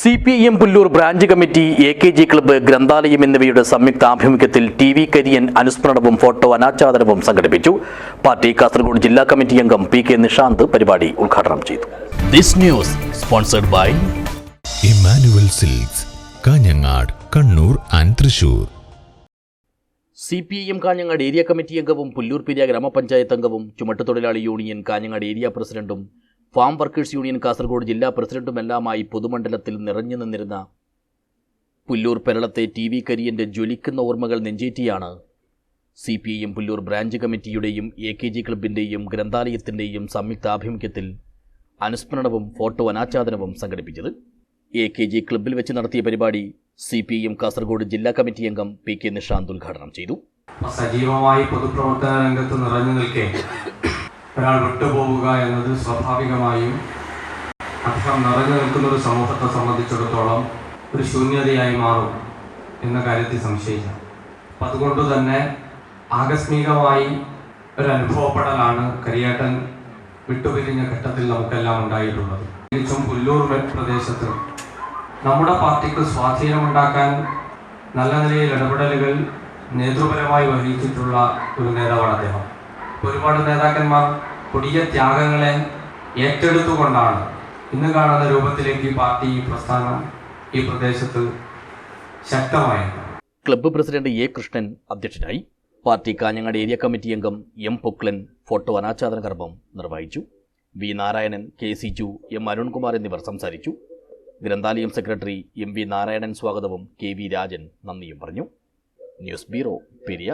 C P M Pullur branch committee A K G club ഗ്രന്ഥാലയം എന്നിവയുടെ സംയുക്ത ആഭിമുഖ്യത്തിൽ T V Kariyan അനുസ്മരണവും ഫോട്ടോ അനാച്ഛാദനവും സംഘടിപ്പിച്ചു. പാർട്ടി കാസർഗോഡ് ജില്ലാ കമ്മിറ്റി അംഗം പി കെ നിഷാന്ത് പരിപാടി ഉദ്ഘാടനം ചെയ്തു. This news sponsored by Immanuel silks Kanhangad Kannur and Thrissur. C P I M Kanhangad area committee അംഗവും പുല്ലൂർ പിരിയ ഗ്രാമപഞ്ചായത്ത് അംഗവും ചുമട്ടുതൊഴിലാളി യൂണിയൻ കാഞ്ഞങ്ങാട് ഏരിയ പ്രസിഡന്റും ഫാം വർക്കേഴ്സ് യൂണിയൻ കാസർഗോഡ് ജില്ലാ പ്രസിഡന്റുമെല്ലാമായി പൊതുമണ്ഡലത്തിൽ നിറഞ്ഞു നിന്നിരുന്ന പുല്ലൂർ പെരളത്തെ ടി വി കരിയന്റെ ജ്വലിക്കുന്ന ഓർമ്മകൾ നെഞ്ചേറ്റിയാണ് സി പി ഐയും പുല്ലൂർ ബ്രാഞ്ച് കമ്മിറ്റിയുടെയും എ കെ ജി ക്ലബിന്റെയും ഗ്രന്ഥാലയത്തിന്റെയും സംയുക്താഭിമുഖ്യത്തിൽ അനുസ്മരണവും ഫോട്ടോ അനാച്ഛാദനവും സംഘടിപ്പിച്ചത് എ കെ ജി ക്ലബിൽ വെച്ച് നടത്തിയ പരിപാടി സി പി ഐയും കാസർഗോഡ് ജില്ലാ കമ്മിറ്റി അംഗം പി കെ നിഷാന്ത് ഉദ്ഘാടനം ചെയ്തു. സജീവമായി പൊതുപ്രവർത്തന രംഗത്ത് നിറഞ്ഞു നിൽക്കെ ഒരാൾ വിട്ടുപോവുക എന്നത് സ്വാഭാവികമായും അദ്ദേഹം നിറഞ്ഞു നിൽക്കുന്ന ഒരു സമൂഹത്തെ സംബന്ധിച്ചിടത്തോളം ഒരു ശൂന്യതയായി മാറും എന്ന കാര്യത്തിൽ സംശയിക്കാം അപ്പം അതുകൊണ്ട് തന്നെ ആകസ്മികമായി ഒരു അനുഭവപ്പെടലാണ് കരിയേട്ടൻ വിട്ടുപിരിഞ്ഞ ഘട്ടത്തിൽ നമുക്കെല്ലാം ഉണ്ടായിട്ടുള്ളത്. പ്രത്യേകിച്ചും പുല്ലൂർ പ്രദേശത്ത് നമ്മുടെ പാർട്ടിക്ക് സ്വാധീനമുണ്ടാക്കാൻ നല്ല നിലയിൽ ഇടപെടലുകൾ നേതൃപരമായി വഹിച്ചിട്ടുള്ള ഒരു നേതാവാണ് അദ്ദേഹം. ഒരുപാട് നേതാക്കന്മാർ കൊടിയ ത്യാഗങ്ങളെ ഏറ്റെടുത്തുകൊണ്ടാണ് ഇന്ന് കാണുന്ന രൂപത്തിലേക്ക് പാർട്ടി ഈ പ്രസ്ഥാനം ഈ പ്രദേശത്ത് ശക്തമായി ക്ലബ്ബ് പ്രസിഡന്റ് എ കൃഷ്ണൻ അധ്യക്ഷനായി പാർട്ടി കാഞ്ഞങ്ങാട് ഏരിയ കമ്മിറ്റി അംഗം എം പൊക്ലൻ ഫോട്ടോ അനാച്ഛാദന കർമ്മം നിർവഹിച്ചു. വി നാരായണൻ കെ സി ജു എം അരുൺകുമാർ എന്നിവർ സംസാരിച്ചു. ഗ്രന്ഥാലയം സെക്രട്ടറി എം വി നാരായണൻ സ്വാഗതവും കെ വി രാജൻ നന്ദിയും പറഞ്ഞു. News bureau Periya.